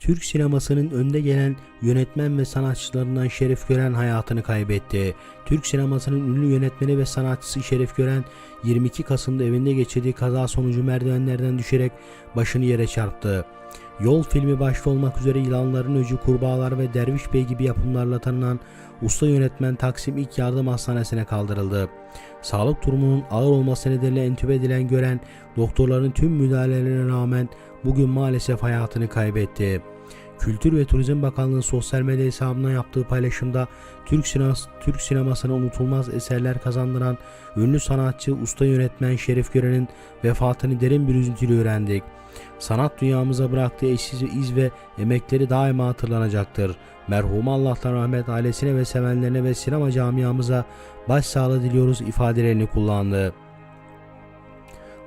Türk sinemasının önde gelen yönetmen ve sanatçılarından Şerif Gören hayatını kaybetti. Türk sinemasının ünlü yönetmeni ve sanatçısı Şerif Gören 22 Kasım'da evinde geçirdiği kaza sonucu merdivenlerden düşerek başını yere çarptı. Yol filmi başta olmak üzere Yılanların Öcü, Kurbağalar ve Derviş Bey gibi yapımlarla tanınan usta yönetmen Taksim İlk Yardım Hastanesi'ne kaldırıldı. Sağlık durumunun ağır olması nedeniyle entübe edilen gören doktorların tüm müdahalelerine rağmen bugün maalesef hayatını kaybetti. Kültür ve Turizm Bakanlığı sosyal medya hesabından yaptığı paylaşımda Türk, sineması, Türk sinemasına unutulmaz eserler kazandıran ünlü sanatçı, usta yönetmen Şerif Gören'in vefatını derin bir üzüntüyle öğrendik. Sanat dünyamıza bıraktığı eşsiz iz ve emekleri daima hatırlanacaktır. Merhuma Allah'tan rahmet ailesine ve sevenlerine ve sinema camiamıza başsağlığı diliyoruz ifadelerini kullandı.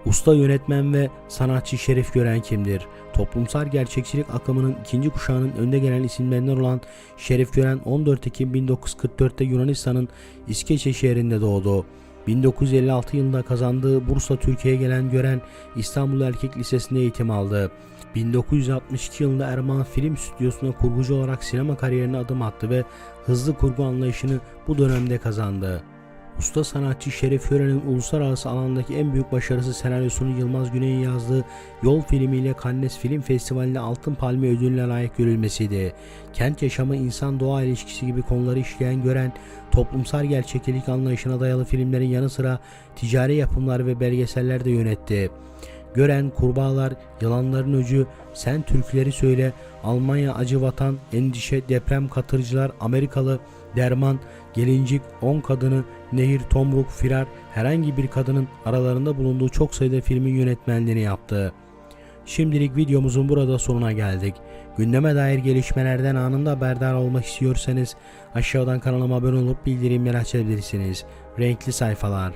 Usta yönetmen ve sanatçı Şerif Gören kimdir? Toplumsal gerçekçilik akımının ikinci kuşağının önde gelen isimlerinden olan Şerif Gören 14 Ekim 1944'te Yunanistan'ın İskeçe şehrinde doğdu. 1956 yılında kazandığı Bursa Türkiye'ye gelen Gören İstanbul Erkek Lisesi'nde eğitim aldı. 1962 yılında Erman Film Stüdyosu'na kurgucu olarak sinema kariyerine adım attı ve hızlı kurgu anlayışını bu dönemde kazandı. Usta sanatçı Şerif Gören'in uluslararası alandaki en büyük başarısı senaryosunu Yılmaz Güney'in yazdığı Yol filmiyle Cannes Film Festivali'nde Altın Palmiye ödülüne layık görülmesiydi. Kent yaşamı, insan doğa ilişkisi gibi konuları işleyen Gören, toplumsal gerçeklik anlayışına dayalı filmlerin yanı sıra ticari yapımlar ve belgeseller de yönetti. Gören, Kurbağalar, Yılanların Öcü, Sen Türkleri Söyle, Almanya Acı Vatan, Endişe, Deprem Katırcılar, Amerikalı, Derman, Gelincik, 10 Kadını, Nehir, Tomruk, Firar herhangi bir kadının aralarında bulunduğu çok sayıda filmin yönetmenliğini yaptı. Şimdilik videomuzun burada sonuna geldik. Gündeme dair gelişmelerden anında haberdar olmak istiyorsanız aşağıdan kanalıma abone olup bildirimleri açabilirsiniz. Renkli sayfalar.